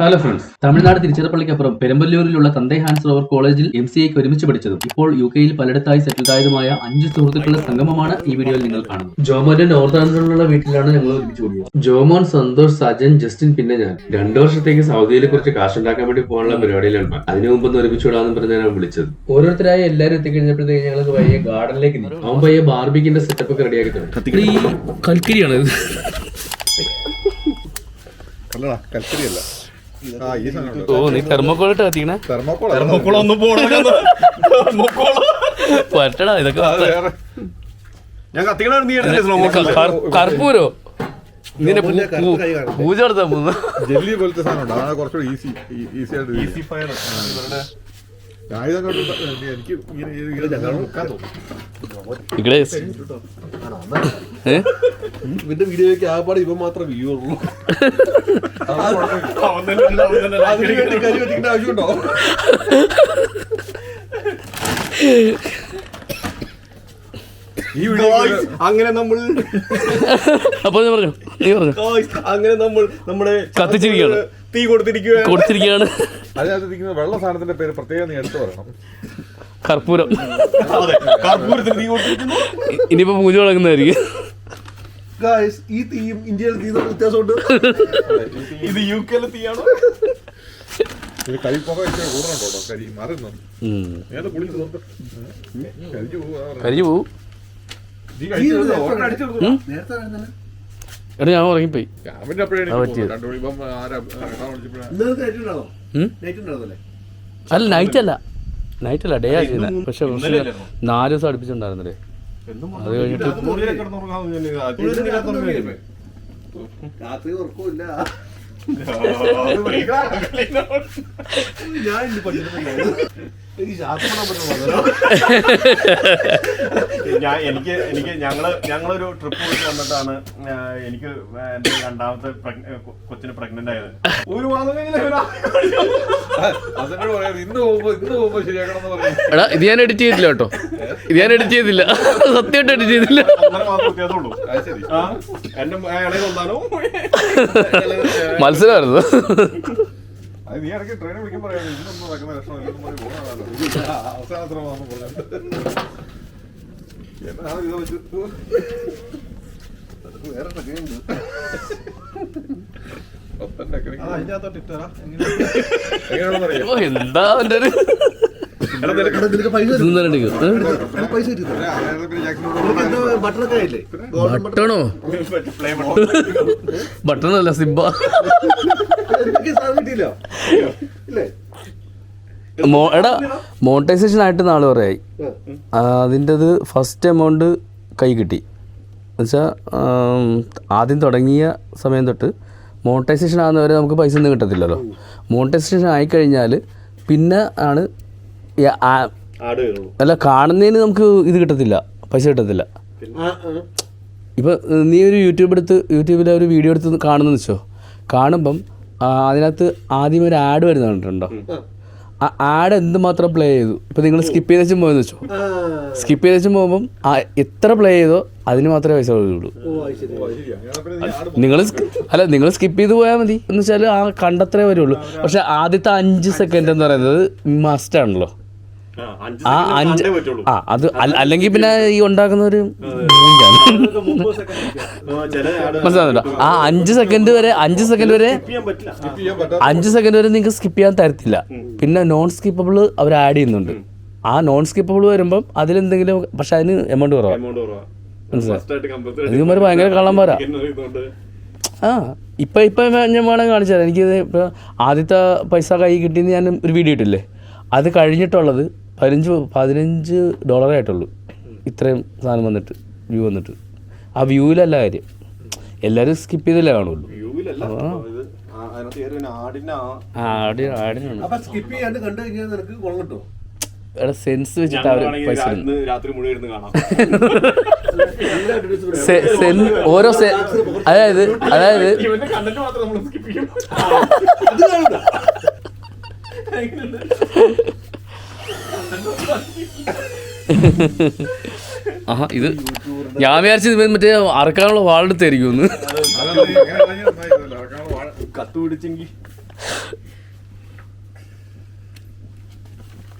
Hello friends Tamil Nadu തിരുച്ചിറപ്പള്ളിക്കപ്പുറം പെരമ്പല്ലൂരിലുള്ള Thanthai Hans Roever കോളേജിൽ എം സി എക്ക് ഒരുമിച്ച് പഠിച്ചതും ഇപ്പോൾ യു കെയിൽ പലയിടത്തായി സെറ്റിൽഡായതുമായ അഞ്ച് സുഹൃത്തുക്കളുടെ സംഗമമാണ് ഈ വീഡിയോയിൽ നിങ്ങൾ കാണുന്നത്. ജോമോന്റെ നോർത്ത് ആൻഡ്രിലുള്ള വീട്ടിലാണ് ഞങ്ങൾ ഒരുമിച്ച് കൂടിയത് ജോമോൻ സന്തോഷ് സജൻ ജസ്റ്റിൻ പിന്നെ ഞാൻ. രണ്ടു വർഷത്തേക്ക് സൗദിയിലെ കാശ് ഉണ്ടാക്കാൻ വേണ്ടി പോകാനുള്ള പരിപാടിയിലാണ് അതിനു മുമ്പ് ഒരുമിച്ച് വിടാന്ന് പറഞ്ഞാണ് വിളിച്ചത്. ഓരോരുത്തരായി എല്ലാവരും എത്തിക്കഴിഞ്ഞപ്പോഴത്തേക്ക് ഞങ്ങൾ പയ്യെ ഗാർഡനിലേക്ക് അവൻ പയ്യെ ബാർബിക്കിന്റെ സെറ്റപ്പ് ഒക്കെ റെഡിയാക്കി തുടങ്ങി. കൽക്കരിയാണ് കൽക്കരിയല്ല. ഓ നീ തെർമോക്കോൾ ഇട്ട് കത്തിക്കണേ? തെർമോക്കോൾ തെർമോക്കോൾ ഒന്നും പോകണം പറ്റടാ ഇതൊക്കെ ഞാൻ കർപ്പൂരോ? പൂ- പൂജ നടത്താൻ പോകുന്നു. ജെല്ലി പോലത്തെ സാധനം ഉണ്ട്. അതാണ് കുറച്ചുകൂടി ഈസി ഈസി ആയിട്ട് ഈസി ഫയർ ഇവന്റെ വീഡിയോയ്ക്ക് ആകപ്പാട് ഇവ മാത്രം വ്യൂ ഉള്ളൂ. ആവശ്യമുണ്ടോ? ഈ വീഡിയോ അങ്ങനെ നമ്മൾ അപ്പൊ ഞാൻ പറഞ്ഞു നീ പറഞ്ഞു. അങ്ങനെ നമ്മൾ നമ്മുടെ കത്തിച്ചിരിക്കുകയാണ്. തീ കൊടുത്തിരിക്കുകയാണ്. കൊടുത്തിരിക്കുകയാണ്. അതിനകത്ത് ഇരിക്കുന്ന വെള്ള സാധനത്തിന്റെ പേര് പ്രത്യേകം നീ എടുത്തു പറയണം. കർപ്പൂരം. അതെ കർപ്പൂരത്തിന് തീ കൊടുത്തിരിക്കുന്നു. ഇനിയിപ്പോ പൂജ തുടങ്ങുന്നതായിരിക്കും ഗായ്സ് ഈ തീയും ഇന്ത്യയിലെ തീ തമ്മിൽ വ്യത്യാസമുണ്ട് ഇത് യു കെയിലെ തീയാണോ? ഇത് കരി പുക വെച്ച് കൂടണം കേട്ടോ. കരി മാറുന്നു നേരെ കുളി കരിഞ്ഞു പോവാ. എടാ ഞാൻ ഉറങ്ങിപ്പോയി. അല്ല നൈറ്റ് അല്ല. നൈറ്റ് അല്ല ഡേ ആ ചെയ്യുന്നത് പക്ഷെ നാല് ദിവസം അടുപ്പിച്ചിട്ടുണ്ടായിരുന്നല്ലേ അത് കഴിഞ്ഞിട്ട് രാത്രി ഉറക്കമില്ല ഞാൻ ഞാൻ എനിക്ക് എനിക്ക് ഞങ്ങൾ ഞങ്ങളൊരു ട്രിപ്പ് പോയിട്ട് വന്നിട്ടാണ് എനിക്ക് എന്റെ രണ്ടാമത്തെ കൊച്ചിന് പ്രഗ്നന്റ് ആയത്. ഒരു എടാ ഇത് ഞാൻ എഡിറ്റ് ചെയ്തില്ല കേട്ടോ. ഇത് ഞാൻ എഡിറ്റ് ചെയ്തില്ല. സത്യമായിട്ട് എഡിറ്റ് ചെയ്തില്ല. മത്സരമായിരുന്നു. അത് നീ ഇടയ്ക്ക് ട്രെയിൻ വിളിക്കാൻ പറയാം. ഇന്നൊന്നും നടക്കുന്ന ലക്ഷണം പറഞ്ഞത് എന്നാണ് ഇത് വെച്ച് വേറെ എന്താ അവന്റെ ബട്ടണോ? ബട്ടണല്ല സിബ എനിക്ക് സാധനം കിട്ടിയില്ല ഇല്ലേ മോ എടാ മോണിറ്റൈസേഷൻ ആയിട്ട് നാളെ പറയായി അതിന്റെത് ഫസ്റ്റ് എമൗണ്ട് കൈ കിട്ടി. എന്നുവെച്ചാൽ ആദ്യം തുടങ്ങിയ സമയം തൊട്ട് മോണിറ്റൈസേഷൻ ആകുന്നവരെ നമുക്ക് പൈസ ഒന്നും കിട്ടത്തില്ലല്ലോ. മോണിറ്റൈസേഷൻ ആയിക്കഴിഞ്ഞാൽ പിന്നെ ആണ് അല്ല കാണുന്നതിന് നമുക്ക് ഇത് കിട്ടത്തില്ല. പൈസ കിട്ടത്തില്ല. ഇപ്പം നീ ഒരു യൂട്യൂബ് എടുത്ത് യൂട്യൂബിലെ ഒരു വീഡിയോ എടുത്ത് കാണുന്നു വെച്ചോ? കാണുമ്പം അതിനകത്ത് ആദ്യം ഒരു ആഡ് വരുന്ന കണ്ടിട്ടുണ്ടോ? ആ ആഡ് എന്തുമാത്രം പ്ലേ ചെയ്തു? ഇപ്പം നിങ്ങൾ സ്കിപ്പ് ചെയ്ത് വെച്ചും പോയെന്ന് വെച്ചോ? സ്കിപ്പ് ചെയ്ത് വെച്ചും പോകുമ്പം എത്ര പ്ലേ ചെയ്തോ അതിന് മാത്രമേ പൈസ കൊടുക്കുള്ളൂ നിങ്ങൾ അല്ല നിങ്ങൾ സ്കിപ്പ് ചെയ്ത് പോയാൽ മതി. എന്ന് വെച്ചാൽ ആ കണ്ടത്രേ വരുള്ളൂ. പക്ഷെ ആദ്യത്തെ അഞ്ച് സെക്കൻഡ് എന്ന് പറയുന്നത് മസ്റ്റ് ആണല്ലോ. ആ അഞ്ച് ആ അത് അല്ലെങ്കിൽ പിന്നെ ഈ ഉണ്ടാക്കുന്ന ഒരു മനസ്സിലാവുന്നുണ്ടോ? ആ അഞ്ച് സെക്കൻഡ് വരെ അഞ്ച് സെക്കൻഡ് വരെ ചെയ്യാൻ പറ്റില്ല. അഞ്ച് സെക്കൻഡ് വരെ നിങ്ങൾക്ക് സ്കിപ്പ് ചെയ്യാൻ തരത്തില്ല. പിന്നെ നോൺ സ്കിപ്പബിൾ അവർ ആഡ് ചെയ്യുന്നുണ്ട്. ആ നോൺ സ്കിപ്പബിൾ വരുമ്പം അതിലെന്തെങ്കിലും പക്ഷെ അതിന് എമൗണ്ട് കുറവാണ് മനസ്സിലായി? ഭയങ്കര കള്ളം പോരാ ആ ഇപ്പം ഇപ്പം ഞാൻ വേണമെങ്കിൽ കാണിച്ചു എനിക്ക് എനിക്കിത് ഇപ്പോൾ ആദ്യത്തെ പൈസ കൈ കിട്ടിയെന്ന് ഞാൻ ഒരു വീഡിയോ ഇട്ടില്ലേ? അത് കഴിഞ്ഞിട്ടുള്ളത് പതിനഞ്ച് പതിനഞ്ച് ഡോളറേ ആയിട്ടുള്ളൂ ഇത്രയും സാധനം വന്നിട്ട് വ്യൂ വന്നിട്ട്. ആ വ്യൂവിലല്ല കാര്യം. എല്ലാവരും സ്കിപ്പ് ചെയ്തല്ലേ കാണുള്ളൂ. എടാ സെൻസ് വെച്ചിട്ട് അവർ പൈസ ഓരോ സെ അതായത് അതായത് ഇവന്റെ കണ്ടന്റ് മാത്രം നമ്മൾ സ്കിപ്പ് ചെയ്യും അത് കാണണ്ട ആഹാ ഇത് ഞാൻ വിചാരിച്ചത് മറ്റേ അറക്കാനുള്ള വാളെടുത്തായിരിക്കും ഒന്ന്.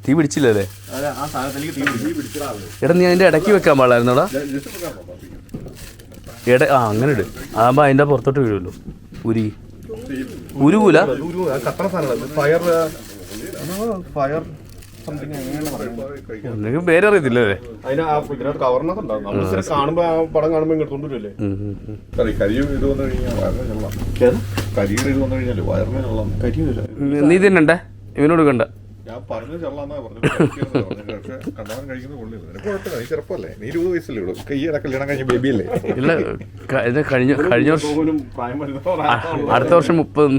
തീ പിടിച്ചില്ലല്ലേ ആ എടാ നീ അതിന്റെ ഇടയ്ക്ക് വെക്കാൻ പാടായിരുന്നോടാ ഇട ആ അങ്ങനെ ഇട്. അതാകുമ്പോ അതിന്റെ പുറത്തോട്ട് വീഴുമല്ലോ. ഉരി. ഉരുകൂല ഫയർ ഫയർ സംതിങ് എങ്ങനെയാണ് പറയുന്നത്. അതിന് ആ ഇതിനകത്ത് കവർണസ് ഉണ്ടാവും. നമ്മൾ കാണുമ്പോൾ ആ പടം കാണുമ്പോൾ ഇങ്ങോട്ട്. കറി കരിയും ഇത് വന്നു കഴിഞ്ഞാൽ വയറിന് ചെള്ളാം. കരിയുടെ ഇത് വന്നു കഴിഞ്ഞാൽ വയറിന് ചെള്ളാം കരിയില്ല നീ തിന്നണ്ടേ ഇവനോട് കണ്ട. ഞാൻ പറഞ്ഞു ചെള്ളാന്നാ പറഞ്ഞു പക്ഷേ കണ്ടവൻ കഴിക്കുന്നത് കൊള്ളില്ല നിനക്ക് കുഴപ്പമില്ല. നീ ചെറുപ്പമല്ലേ? നീ ഇരുപത് വയസ്സല്ലേ ഉള്ളൂ. കൈ കല്യാണം കഴിഞ്ഞ ബേബിയല്ലേ ഇല്ല ക- ഇത് കഴിഞ്ഞ കഴിഞ്ഞ വർഷം പ്രായം വരുന്ന അടുത്ത വർഷം മുപ്പത്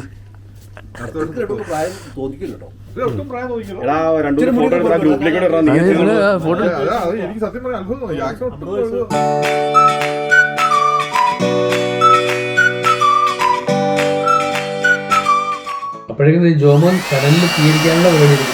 എനിക്ക് സത്യം അത്ഭുതം തോന്നി. അപ്പോഴേക്കും ഈ ജോമോൻ കടലിൽ തീരിക്കാനുള്ള പരിപാടി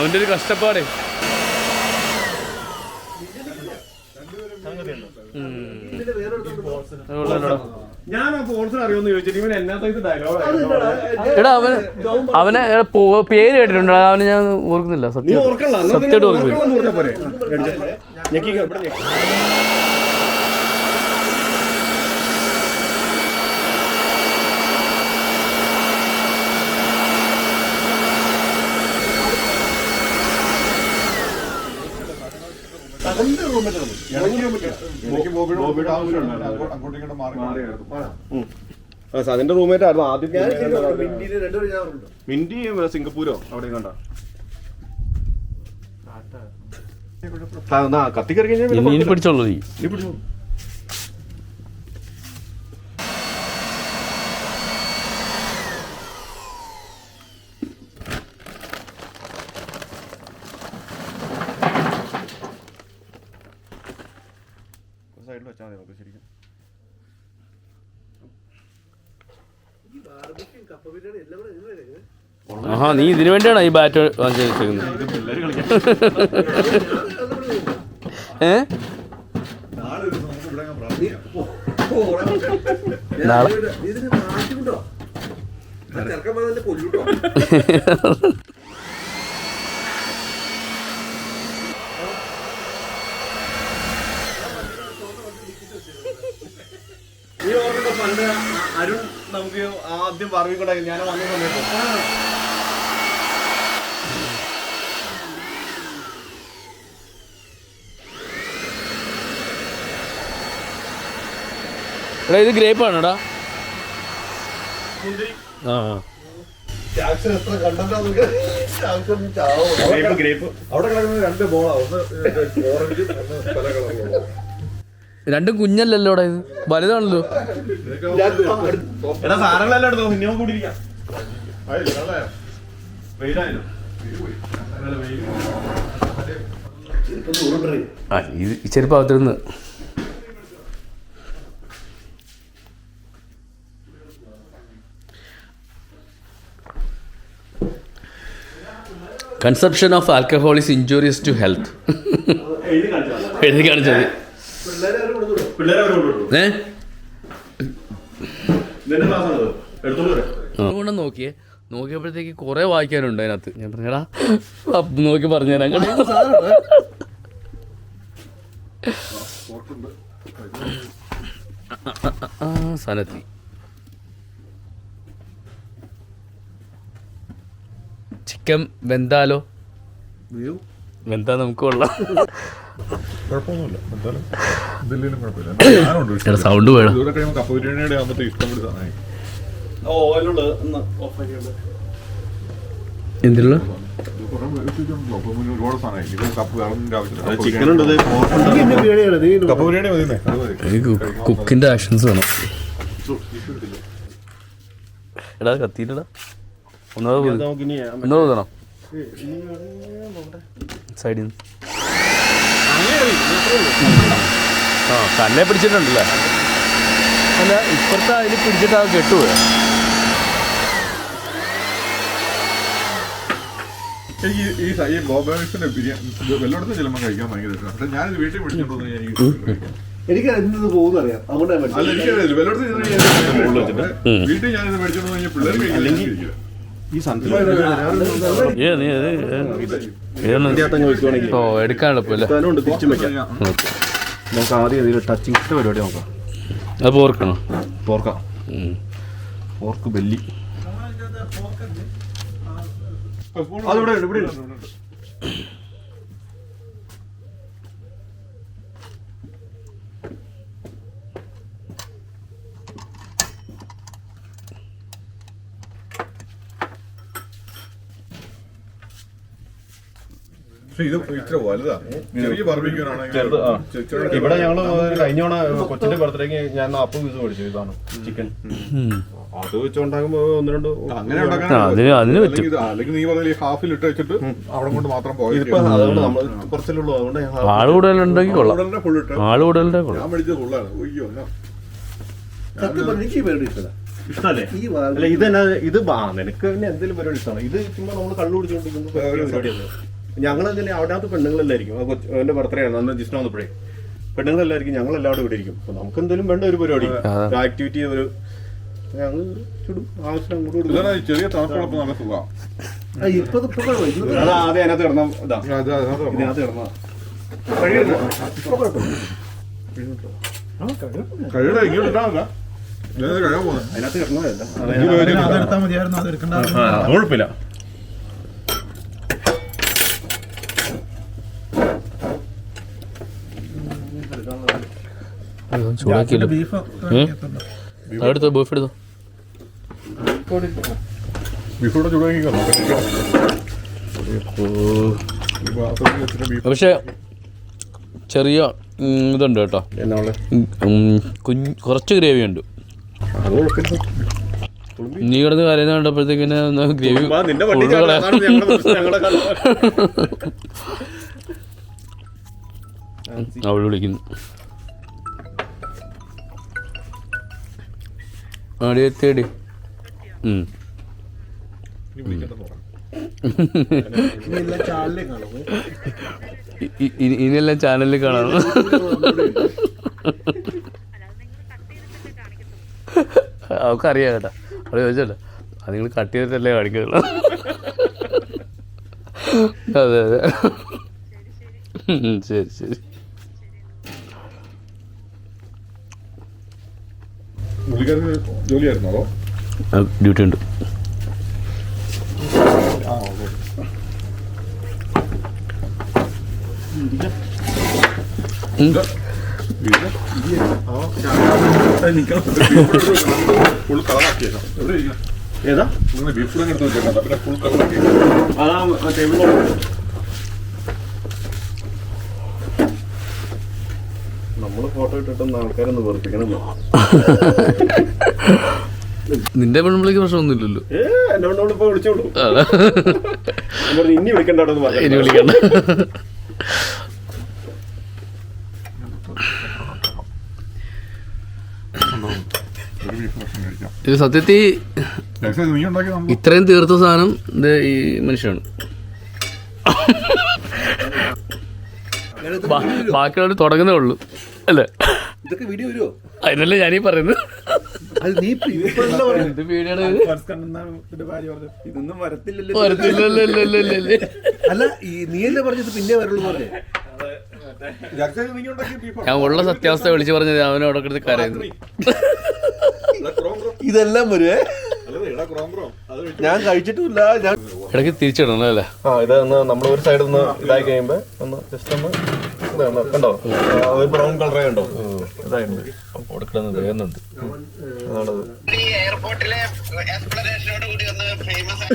അവന്റെ ഒരു കഷ്ടപ്പാടേ. ഞാൻ ആ ഫോൾസിന് അറിയുമെന്ന് ചോദിച്ചിട്ട് ഇവൻ എന്നാത്ത ഇത് ഡയലോഗ് എടാ അവന് അവനെ പേര് കേട്ടിട്ടുണ്ട്? അവന് ഞാൻ ഓർക്കുന്നില്ല നീ സത്യം സത്യമായിട്ട് ഓർക്കുന്നില്ല. ഞെക്കി എനിക്ക് ബോബിയുടെ ബോബിയുടെ ആവശ്യമുണ്ട് അങ്ങോട്ടും ഇങ്ങോട്ടും മാറി മാറി. അതിന്റെ റൂംമേറ്റ് ആയിരുന്നു. ആദ്യം മിന്റി സിംഗപ്പൂരോ? അവിടെ കണ്ട? കത്തി കയറി കഴിഞ്ഞാൽ പിടിച്ചോളൂ നീ നീ പിടിച്ചോ സൈഡിൽ വെച്ചാൽ മതി നമുക്ക് ശരിക്കും കപ്പ ബിരിയാണി എല്ലാം കൂടെ നിങ്ങൾ കഴിക്കുന്നത് ആഹാ നീ ഇതിനു വേണ്ടിയാണോ ഈ ബാറ്റ് വാങ്ങിച്ചു വെച്ചേക്കുന്നത് ഏ? നാളെ പണ്ട് അരുൺ നമുക്ക് ആദ്യം പറവിക്കൂടെ ഞാൻ വന്ന സമയത്ത്. എടാ ഇത് ഗ്രേപ്പ് ആണോടാ? മുന്തിരി. ആ. Grape grape. അവിടെ കിടക്കുന്നത് രണ്ട് ബോളാ. ഒന്ന് ഓറഞ്ച് ഒന്ന് പല കളറുള്ള രണ്ടും കുഞ്ഞല്ലല്ലോ ഇത്. വലുതാണല്ലോ. എടാ സാധനങ്ങളെല്ലാം എടുത്തോ. ഇനിയും കൂടിയിരിക്കാം. വെയിലായാലോ ആ ഇത് ഈ ചെരുപ്പ് അകത്തിരുന്ന്. Consumption of alcohol is injurious to health എഴുതി കാണിച്ചത് അതുകൊണ്ട് നോക്കിയേ. നോക്കിയപ്പോഴത്തേക്ക് കുറെ വായിക്കാനുണ്ട് അതിനകത്ത്. ഞാൻ പറഞ്ഞടാ നോക്കി പറഞ്ഞു തരാം സനത്തി ചിക്കൻ വെന്താലോ? വെന്താ നമുക്ക് കൊള്ളാം. കുഴപ്പമൊന്നുമില്ല. എന്തായാലും ഇതിലും കുഴപ്പമില്ല. ഞാനുണ്ട് എടാ സൗണ്ട് വേണം. ഇതുകൂടെ കഴിയുമ്പോൾ കപ്പ ബിരിയാണിയുടെ ആകുമ്പോൾ ഇഷ്ടം കൂടി സാധനമായി. ഓ അതിലുള്ളത് ഒന്ന് ഓഫ് ആക്കിയുണ്ട് എന്തിനുള്ള? ഇത് കുറേ വെച്ചിട്ടുണ്ടല്ലോ അപ്പോൾ പിന്നെ ഒരുപാട് സാധനമായി. ഇത് കപ്പ് വേറൊന്നും ആവശ്യമില്ല കപ്പ ചിക്കൻ ബിരിയാണി. ഉണ്ട് പോർക്കുണ്ട് എന്റെ ബിരിയാണിയാണ് നീ കപ്പ ബിരിയാണി മതിയെന്നേ അത് മതി. എനിക്ക് കുക്കിന്റെ ആക്ഷൻസ് വേണം. എടാ കത്തിയില്ലടാ ഒന്നാമത് ഒന്നാമത് സൈഡിൽ നിന്ന് ആ തന്നെ പിടിച്ചിട്ടുണ്ടല്ലേ? അല്ല ഇപ്പുറത്തെ അതിൽ പിടിച്ചിട്ട് അത് കെട്ടുപോയ എനിക്ക് ഈ ഈ ബോബേഴ്സിന്റെ ബിരിയാണി വെള്ളടത്ത് ചെല്ലുമ്പോൾ കഴിക്കാൻ ഭയങ്കര ഇഷ്ടമാണ്. പക്ഷെ ഞാനിത് വീട്ടിൽ പിടിച്ചിട്ടുണ്ടോ എനിക്ക്. എനിക്ക് എന്ത് പോകുന്ന അറിയാം. അതുകൊണ്ടാണ് വീട്ടിൽ ഞാനിത് മേടിച്ചോണ്ട് പിള്ളേർ കഴിക്കില്ല ഓ എടുക്കാൻ എളുപ്പമല്ലേ നമുക്ക് ആദ്യം ഇതിൽ ടച്ചിങ് പരിപാടി നോക്കാം. അത് പോർക്കണം? പോർക്കാം. Pork belly. അതിവിടെ ഉണ്ട്, ഇവിടെ പക്ഷെ ഇത് ഇത്ര വലുതാ. ചെറിയ ഇവിടെ ഞങ്ങൾ കഴിഞ്ഞ തവണ കൊച്ചിന്റെ ബർത്ത്ഡേക്ക് ഞാൻ നാപ്പത് പീസ് മേടിച്ചു ഇതാണ് ചിക്കൻ അത് വെച്ചുണ്ടാകുമ്പോ ഒന്ന് രണ്ട് അങ്ങനെ അല്ലെങ്കിൽ നീ പറഞ്ഞ ഹാഫിൽ ഇട്ട് വെച്ചിട്ട് അവിടെ കൊണ്ട് മാത്രം പോയത് അതുകൊണ്ട് നമ്മൾ കുറച്ചല്ലേ ഉള്ളൂ അതുകൊണ്ട് ആൾ കൂടുതലുണ്ടെങ്കിൽ കൊള്ളാം. ഫുൾ ഇട്ട്. ആൾ കൊള്ളാം. ഞാൻ മേടിച്ചത് കൊള്ളാണ് ഒയ്യോ എന്നാ സത്യം പറഞ്ഞാൽ എനിക്ക് പരിപാടി ഇഷ്ടമല്ല ഇഷ്ടല്ലേ? അല്ല ഇത് തന്നെ ഇത് ബാ നിനക്ക് പിന്നെ എന്തെങ്കിലും പരിപാടി ഇഷ്ടമാണ്? ഇത് ചുമ്മാ നമ്മൾ കള്ളു കുടിച്ചോണ്ടിരിക്കുന്ന ഞങ്ങൾ അവിടെ അവിടെ പെണ്ണുങ്ങളെല്ലായിരിക്കും ആ കൊച്ചു എന്റെ ബർത്ത്ഡേ ആണ്. അന്ന് ജിസ്ന വന്നപ്പോഴേ. പെണ്ണുങ്ങളെല്ലായിരിക്കും ഞങ്ങൾ എല്ലാവരും ഇവിടെ ഇരിക്കും. അപ്പൊ നമുക്ക് എന്തെങ്കിലും വേണ്ട ഒരു പരിപാടി. ഒരു ആക്ടിവിറ്റി ഒരു ഞങ്ങൾ ചുടും. ആവശ്യം അങ്ങോട്ട് കൊടുക്കും ചെറിയ തണുപ്പുള്ളപ്പോ നല്ല സുഖമാണ് ആ, ഇപ്പൊ ഇത് ഇപ്പൊ കുഴപ്പമില്ല. ഇന്നത്തെ അത് ആദ്യം അതിനകത്ത് കിടന്ന ഇതാ. ഇതിനകത്ത്. കഴിയുടെ ഇങ്ങോട്ട് ഇട്ടാ ഞാനത് അതിനകത്ത് കിടന്നതല്ല കുഴപ്പമില്ല ചൂടാക്കിയല്ലോ അടുത്ത ബീഫ് എടുത്തോ ബീഫോടെ പക്ഷേ ചെറിയ ഇതുണ്ട് കേട്ടോ. കുഞ്ഞ് കുറച്ച് ഗ്രേവി ഉണ്ട്. നീ കിടന്ന് കരയുന്ന കണ്ടപ്പോഴത്തേക്ക് ഗ്രേവി അവൾ നിന്റെ ആടി എത്തിയടി. ഇനിയെല്ലാം ചാനലിൽ കാണും. ഇ- അറിയാം കേട്ടോ. അവിടെ ചോദിച്ചല്ലോ അത് നിങ്ങൾ കട്ട് ചെയ്തിട്ടല്ലേ കാണിക്കുള്ളൂ? അതെ അതെ. ശരി ശരി. പുള്ളിക്കാരന് ജോലിയായിരുന്നോ അതോ? ഡ്യൂട്ടി ഉണ്ട്. ഫുൾ കളറാക്കിയേക്കാം എവിടെ ഇരിക്കണം ഏതാ ബീഫ് കൂടെ എടുത്ത് വെച്ചേക്കാം പിന്നെ ഫുൾ കളറാക്കിയേക്കാം അതാ ടേബിൾ നമ്മൾ ഫോട്ടോ ഇട്ടിട്ടൊന്നും ആൾക്കാരൊന്ന് വെറുപ്പിക്കണം നിന്റെ പെൺപിള്ളിക്ക് പ്രശ്നമൊന്നുമില്ലല്ലോ. എന്നോട് ഇപ്പൊ വിളിച്ചോളൂ. ഇനി ഇനി വിളിക്കണ്ട. ഇത് സത്യത്തിൽ ഇത്രയും തീർത്ത സാധനം ഇത് ഈ മനുഷ്യനാണ്. ബാക്കിയുള്ളവർ തുടങ്ങുന്നേ ഉള്ളൂ. അല്ലേ? ഇതൊക്കെ വീഡിയോ വരുമോ അതിനല്ലേ ഞാനീ പറയുന്നത്. അത് നീ എന്താ ഇത്? ഇതൊന്നും വരത്തില്ലല്ലോ വരത്തില്ലല്ലേ അല്ല ഈ നീ അല്ലേ പറഞ്ഞത് പിന്നെ വരുള്ളൂ പറഞ്ഞേ ഞാൻ ഉള്ള സത്യാവസ്ഥ വിളിച്ചു പറഞ്ഞത് അവനോട് എടുത്ത് കരയുന്നു. ഇതെല്ലാം വരുവേ ഞാൻ കഴിച്ചിട്ടില്ല ഞാൻ ഇടയ്ക്ക് തിരിച്ചിടണം അല്ലേ? ആ ഇത് ഒന്ന് നമ്മൾ ഒരു സൈഡിൽ നിന്ന് ഇതായി കഴിയുമ്പോ ഒന്ന് ജസ്റ്റ് ഒന്ന് കണ്ടോ? കണ്ടോ ഒരു ബ്രൗൺ കളറേ ഉണ്ടോ ഇതായിട്ടുണ്ട് കൊടുക്കണമെന്ന് വേഗുന്നുണ്ട് അതാണത് എയർപോർട്ടിലെ എക്സ്പ്ലനേഷനോട് കൂടി ഒന്ന് ഫേമസ്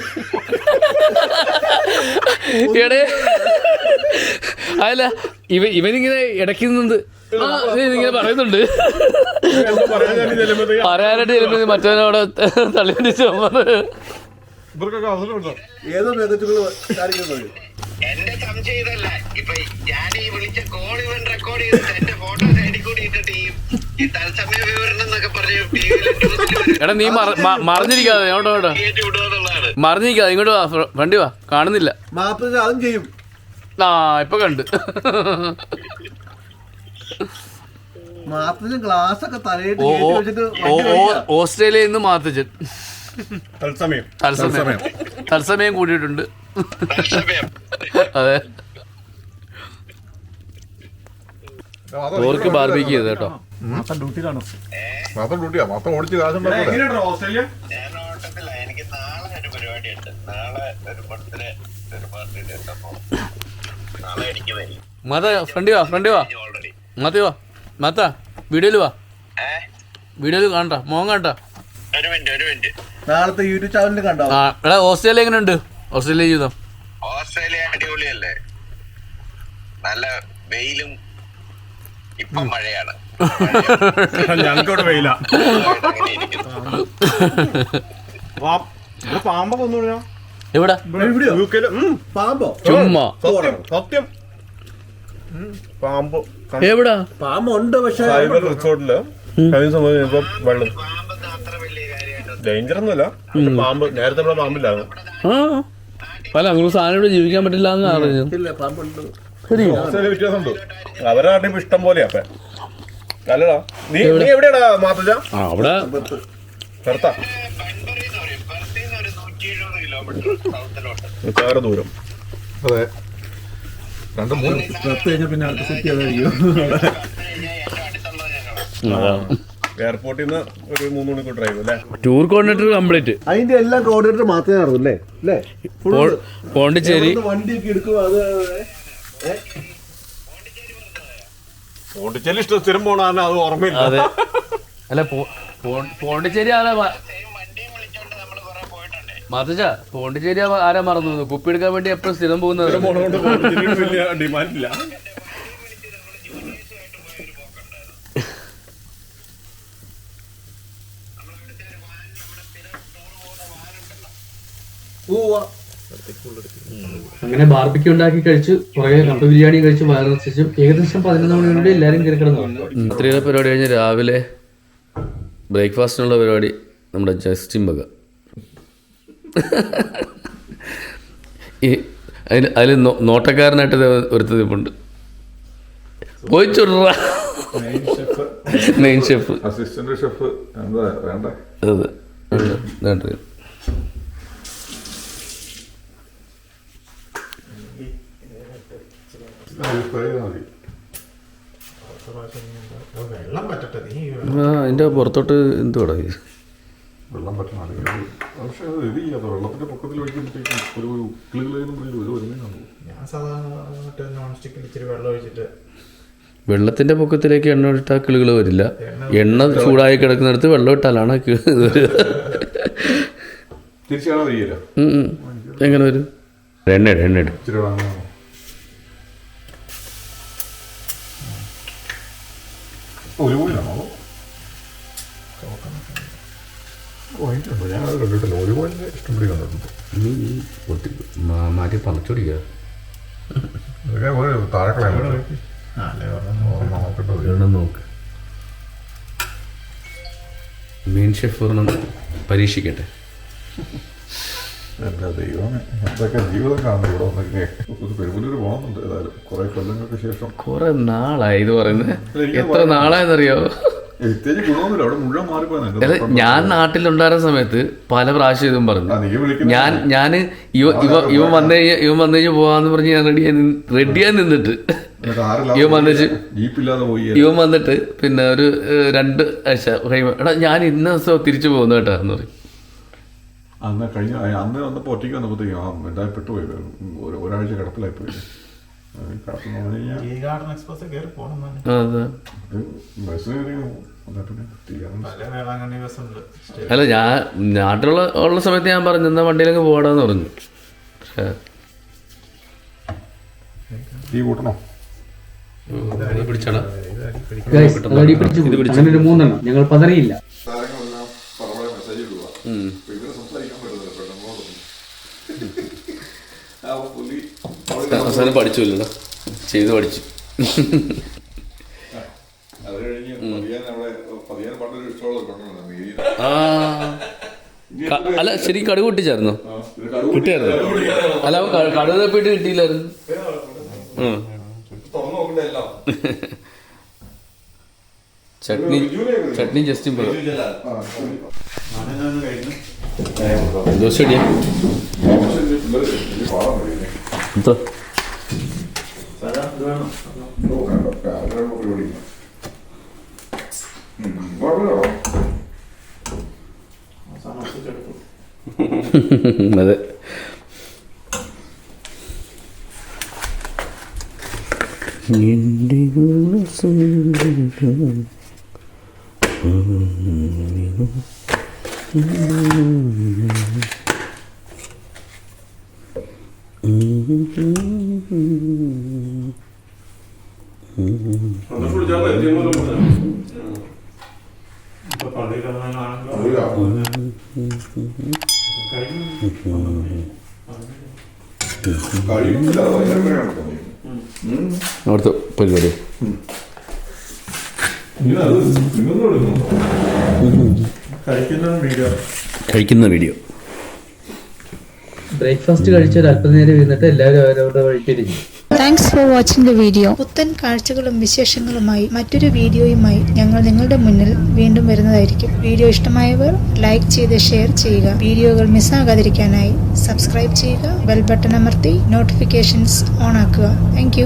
എടേ. അല്ല ഇവ ഇവനിങ്ങനെ ഇടയ്ക്ക് നിന്നുണ്ട് ഇങ്ങനെ പറയുന്നുണ്ട്. പറയാനായിട്ട് ചെല്ലുമ്പോ മറ്റവനവിടെ തള്ളി പിടിച്ച് വന്നത് ഇവർക്കൊക്കെ അവസരമുണ്ടോ? ഏതോ മേഘത്തുകൾ കാര്യങ്ങൾ എന്റെ സംശയതല്ല ഇപ്പൊ ഞാൻ ഈ വിളിച്ച കോൾ ഇവൻ റെക്കോർഡ് ചെയ്തിട്ട് എന്റെ ഫോട്ടോ സൈഡിൽ കൂടി ഇട്ടിട്ട് ഈ തത്സമയ വിവരണം എന്നൊക്കെ പറഞ്ഞു എടാ നീ മറിഞ്ഞിരിക്കാതെ മറിഞ്ഞിരിക്കാതെ ഇങ്ങോട്ട് വാ ഫ്ര- ഫ്രണ്ടി വാ കാണുന്നില്ല. മാപ്പ് അതും ചെയ്യും. ആ ഇപ്പൊ കണ്ട്. ഗ്ലാസ് ഒക്കെ തലയിട്ട്. ഓസ്ട്രേലിയയിൽ നിന്ന് മാത്തച്ചൻ തത്സമയം. തത്സമയം. തത്സമയം. കൂടിയിട്ടുണ്ട്. അതെ. ഓർക്ക് ബാർബിക്ക് ചെയ്ത് കേട്ടോ. മാത്രം ഡ്യൂട്ടിയാ. മാത്രം ഓടിച്ച് ഓസ്ട്രേലിയ എനിക്ക് നാളെ ഒരു പരിപാടിയുണ്ട്. നാളെ ഒരു ബർത്ത്ഡേ. ഒരു ബർത്ത്ഡേ നാളെ എനിക്ക് വരും. ഫ്രണ്ടി വാ ഫ്രണ്ടി വാ. ഓൾറെഡി മാത്തി വാ. മാത്ത വീഡിയോയിൽ വാ. വീഡിയോയിൽ കാണണ്ട മോൻ കാണണ്ട. ഒരു മിനിറ്റ് ഒരു മിനിറ്റ്. നാളത്തെ യൂട്യൂബ് ചാനലിൽ കണ്ടോ? എടാ ഓസ്ട്രേലിയ എങ്ങനെയുണ്ട് ഓസ്ട്രേലിയ ജീവിതം? ഓസ്ട്രേലിയ അടിപൊളിയല്ലേ? നല്ല വെയിലും ഇപ്പൊ മഴയാണ്. ഞങ്ങൾക്കവിടെ വെയില. പാമ്പൊക്കെ ഒന്നുമില്ല എവിടെ? പാമ്പോ? ചുമ്മാ. സത്യം. സത്യം പാമ്പ് എവിടാ? പാമ്പുണ്ട് പക്ഷെ റിസോർട്ടിൽ കഴിഞ്ഞ സമയം ഇപ്പൊ വെള്ളം. ഡേഞ്ചർ ഒന്നുമില്ല പാമ്പ് നേരത്തെ ഇവിടെ പാമ്പില്ലായിരുന്നു. ആ. പല അങ്ങനെ സാധനം ഇവിടെ ജീവിക്കാൻ പറ്റില്ല എന്ന് പറഞ്ഞു ഇല്ല പാമ്പുണ്ട്. വ്യത്യാസമുണ്ട്. അവരുടെ നാട്ടിൽ ഇഷ്ടം പോലെയാ അപ്പൊ. അല്ലടാ നീ നീ എവിടെയാടാ മാത്തജ? ആ അവിടെ. കിലോമീറ്റർ വേറെ ദൂരം. അതെ. രണ്ട് മൂന്ന്. പത്ത് കഴിഞ്ഞാൽ പിന്നെ അടുത്ത സെറ്റ് ചെയ്തായിരിക്കും എയർപോർട്ടിൽ നിന്ന് ഒരു മൂന്ന് മണിക്കൂർ ഡ്രൈവ് അല്ലേ ടൂർ കോർഡിനേറ്റർ കംപ്ലീറ്റ് അതിന്റെ എല്ലാം കോർഡിനേറ്റർ മാത്രമേ അറിയൂ അല്ലേ? അല്ലേ? പോണ്ടിച്ചേരി. വണ്ടിയൊക്കെ എടുക്കും അത്? പോണ്ടിച്ചേരി ഇഷ്ടം സ്ഥിരം പോണ കാരണം അത് ഓർമ്മയില്ല. അതെ. അല്ല പോ- പോ- പോണ്ടിച്ചേരി ആരാ മ- സെയിം വിളിച്ചോണ്ട് നമ്മൾ കുറെ പോയിട്ടുണ്ടേ മാത്തച്ച പോണ്ടിച്ചേരി ആരാ മറന്നു? കുപ്പി എടുക്കാൻ വേണ്ടി എപ്പോഴും സ്ഥിരം പോകുന്നത്? പോണോണ്ട് പോണ്ടിച്ചേരിക്ക് വലിയ ഡിമാൻഡ് ഇല്ല. അങ്ങനെ ബാർബിക്ക് ഉണ്ടാക്കി കഴിച്ച് കുറെ കപ്പ ബിരിയാണി കഴിച്ച് വയറിച്ചു ഏകദേശം പതിനൊന്ന് മണിയോടെ എല്ലാവരും കയറി കിടന്നു രാത്രിയിലെ പരിപാടി കഴിഞ്ഞ് രാവിലെ ബ്രേക്ക്ഫാസ്റ്റിനുള്ള പരിപാടി നമ്മുടെ ജസ്റ്റിൻ ബഗ. അതിന് അതിൽ നോട്ടക്കാരനായിട്ട് ഒരുത്തത് ഇപ്പുണ്ട്. പോയി ചുടറ മെയിൻ ഷെഫ് അസിസ്റ്റന്റ് ഷെഫ് എന്താ വേണ്ട. അതെ ചെയ്താൽ മതി ആ അതിന്റെ പുറത്തോട്ട് എന്ത് തുടങ്ങി വെള്ളം പറ്റണം. പക്ഷേ അത് ഇത് ചെയ്യാത്ത വെള്ളത്തിന്റെ പൊക്കത്തിൽ ഒഴിക്കുമ്പോഴത്തേക്കും ഒരു ഒരുമയാണ് ഞാൻ സാധാരണ മറ്റേ നോൺ സ്റ്റിക്കിൽ ഇച്ചിരി വെള്ളം ഒഴിച്ചിട്ട് വെള്ളത്തിന്റെ പൊക്കത്തിലേക്ക് എണ്ണ ഇട്ടാൽ കിളികൾ വരില്ല. എണ്ണ ചൂടായി കിടക്കുന്നിടത്ത് വെള്ളം ഇട്ടാലാണ്. എങ്ങനെ വരും? എണ്ണ എണ്ണ ഇച്ചിരി ഒരു കോയിലാണോ ഓ എനിക്കുണ്ടോ ഞാൻ അത് കണ്ടിട്ടില്ല ഒരു കോയിലിന്റെ ഇഷ്ടംപടി കണ്ടിട്ടുണ്ട് മാറ്റി പറിച്ചോടിക്കുക ഇതൊക്കെ ഒരു നോക്ക്. മെയിൻ ഷെഫ് ഒരെണ്ണം പരീക്ഷിക്കട്ടെ. എന്റെ ദൈവമേ എന്തൊക്കെ ജീവിതം കാണുന്നു ഇവിടെ വന്നൊക്കെ പെരുമ്പലൂർ പോകുന്നുണ്ട് ഏതായാലും. കുറേ കൊല്ലങ്ങൾക്ക് ശേഷം. കുറെ നാളായി ഇത് പറയുന്നത്. എത്ര നാളായെന്നറിയോ? ഞാൻ നാട്ടിലുണ്ടായിരുന്ന സമയത്ത് പല പ്രാവശ്യം ഇതും പറഞ്ഞു. ഞാൻ ഞാൻ ഇവ ഇവ ഇവൻ വന്നു കഴിഞ്ഞാൽ ഇവൻ വന്നു കഴിഞ്ഞാൽ പോവാന്ന് പറഞ്ഞ് ഞാൻ റെഡിയായി റെഡിയാ നിന്നിട്ട്. ഇവൻ പോയി? ഇവൻ വന്നിട്ട് പിന്നെ ഒരു രണ്ട് ആഴ്ച കഴിയുമ്പോൾ എടാ ഞാൻ ഇന്ന ദിവസം തിരിച്ചു പോകുന്നു കേട്ടോ എന്ന് പറയും. അന്ന് കഴിഞ്ഞ അന്ന് വന്നപ്പോൾ ഒറ്റയ്ക്ക് വന്നപ്പോഴത്തേക്കും ആ എന്തായി പെട്ടുപോയി ഒരു ഒരാഴ്ച കിടപ്പിലായി പോയി കിടപ്പെന്ന് പറഞ്ഞു കഴിഞ്ഞാൽ ടീ ഗാർഡൻ എക്സ്പ്രസ് കയറി പോകണം തന്നെ. ആ, അതെ. ബസ് കയറി എന്നാ പിന്നെ തീരാൻ പല വേളാങ്കണ്ണി ബസ്സുണ്ട്. സ്റ്റേ- അല്ല ഞാൻ നാട്ടിലുള്ള ഉള്ള സമയത്ത് ഞാൻ പറഞ്ഞു എന്നാ വണ്ടിയിലേക്ക് പോകണമെന്ന് പറഞ്ഞു. പക്ഷേ തീ കൂട്ടണോ? പിടിച്ചാടാ അതടി പിടിച്ചു. അങ്ങനെ ഒരു മൂന്നെണ്ണം. ഞങ്ങൾ പതറിയില്ല. മെസ്സേജ് ഇടുക. അവസാനം പഠിച്ചില്ലല്ലോ ചെയ്ത് പഠിച്ചു. അല്ല ശരി കടുക് കൂട്ടിച്ചായിരുന്നു കിട്ടിയായിരുന്നു? അല്ല കടുക് തപ്പിയിട്ട് കിട്ടിയില്ലായിരുന്നു. ചട്നി ചട്നി ജസ്റ്റ് പോയി. ദോശ ഇടിയാ. വലിയ കഴിയുന്നേ എന്തോ അതെ ഇപ്പൊ പള്ളിയിലൊന്നാണെങ്കിലും കഴിയുന്നില്ല അത്. പ്രയാസം. അവിടുത്തെ പരിപാടി. കഴിക്കുന്ന വീഡിയോ ബ്രേക്ക്ഫാസ്റ്റ് കഴിച്ച് അല്പനേരം ഇരുന്നിട്ട് എല്ലാവരും അവരവരുടെ വഴിക്ക് തിരിഞ്ഞു thanks for watching the video പുത്തൻ കാഴ്ചകളും വിശേഷങ്ങളുമായി മറ്റൊരു വീഡിയോയുമായി ഞങ്ങൾ നിങ്ങളുടെ മുന്നിൽ വീണ്ടും വരുന്നതായിരിക്കും. വീഡിയോ ഇഷ്ടമായവർ ലൈക്ക് ചെയ്ത് ഷെയർ ചെയ്യുക. വീഡിയോകൾ മിസ്സാകാതിരിക്കാനായി സബ്സ്ക്രൈബ് ചെയ്യുക. ബെൽ ബട്ടൺ അമർത്തി നോട്ടിഫിക്കേഷൻസ് ഓൺ ആക്കുക. താങ്ക്